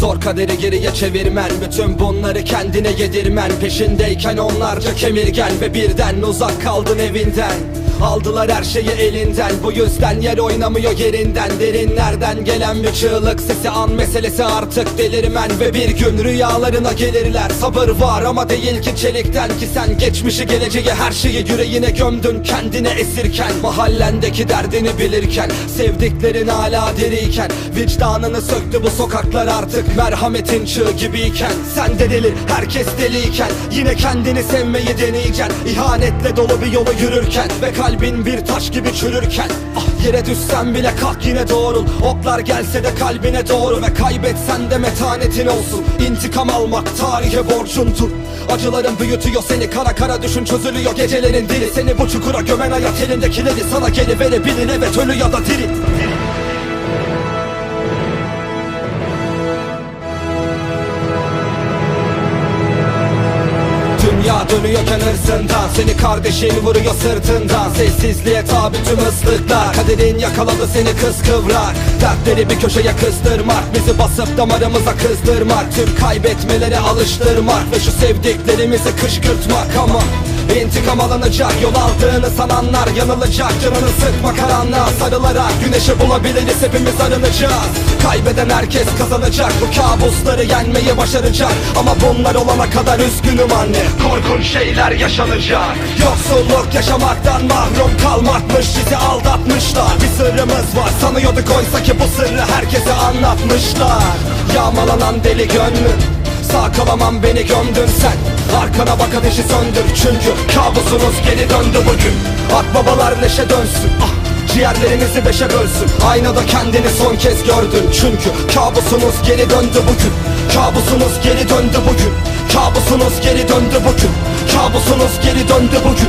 Zor kaderi geriye çevirmen Bütün bunları kendine yedirmen. Peşindeyken onlarca kemirgen Ve birden uzak kaldın evinden Aldılar her şeyi elinden. Bu yüzden yer oynamıyor yerinden. Derinlerden gelen bir çığlık sesi An meselesi artık delirmen. Ve bir gün rüyalarına gelirler. Sabır var ama değil ki çelikten. Ki sen geçmişi geleceği her şeyi yüreğine gömdün Kendine esirken. Mahallendeki derdini bilirken Sevdiklerin hala diriyken. Vicdanını söktü bu sokaklar artık Merhametin çığ gibiyken. Sen de deli herkes deliyken. Yine kendini sevmeyi deneyeceksin. İhanetle dolu bir yolu yürürken. Ve kalbin bir taş gibi çürürken Ah yere düşsen bile kalk yine doğrul. Oklar gelse de kalbine doğru Ve kaybetsen de metanetin olsun. İntikam almak tarihe borcundur. Acıların büyütüyor seni kara kara düşün çözülüyor gecelerin dili. Seni bu çukura gömen hayat elindekileri sana geliverebilir Evet ölü ya da diri Dünya dönüyorken hırsından Seni kardeşin vuruyor sırtından Sessizliğe tabi tüm ıslıklar. Kaderin yakaladı seni kıskıvrak Dertleri bir köşeye kıstırmak. Bizi basıp damarımıza kızdırmak. Tüm kaybetmelere alıştırmak. Ve şu sevdiklerimizi kışkırtmak. Ama İntikam alınacak yol aldığını sananlar yanılacak Canını sıkma karanlığa sarılarak Güneşi bulabiliriz. Hepimiz arınacağız. Kaybeden herkes kazanacak. Bu kabusları yenmeyi başaracak. Ama bunlar olana kadar üzgünüm anne. Korkunç şeyler yaşanacak. Yoksulluk yaşamaktan mahrum kalmakmış. Bizi aldatmışlar. Bir sırrımız var. Sanıyorduk oysa ki bu sırrı herkese anlatmışlar. Yağmalanan deli gönlüm Sağ kalamam beni gömdün sen. Arkana bak ateşi söndür. Çünkü Kabusunuz geri döndü bugün. Akbabalar neşe dönsün. Ah Ciğerlerinizi beşe bölsün. Aynada kendini son kez gördün. Çünkü kabusunuz geri döndü bugün. Kabusunuz geri döndü bugün. Kabusunuz geri döndü bugün. Kabusunuz geri döndü bugün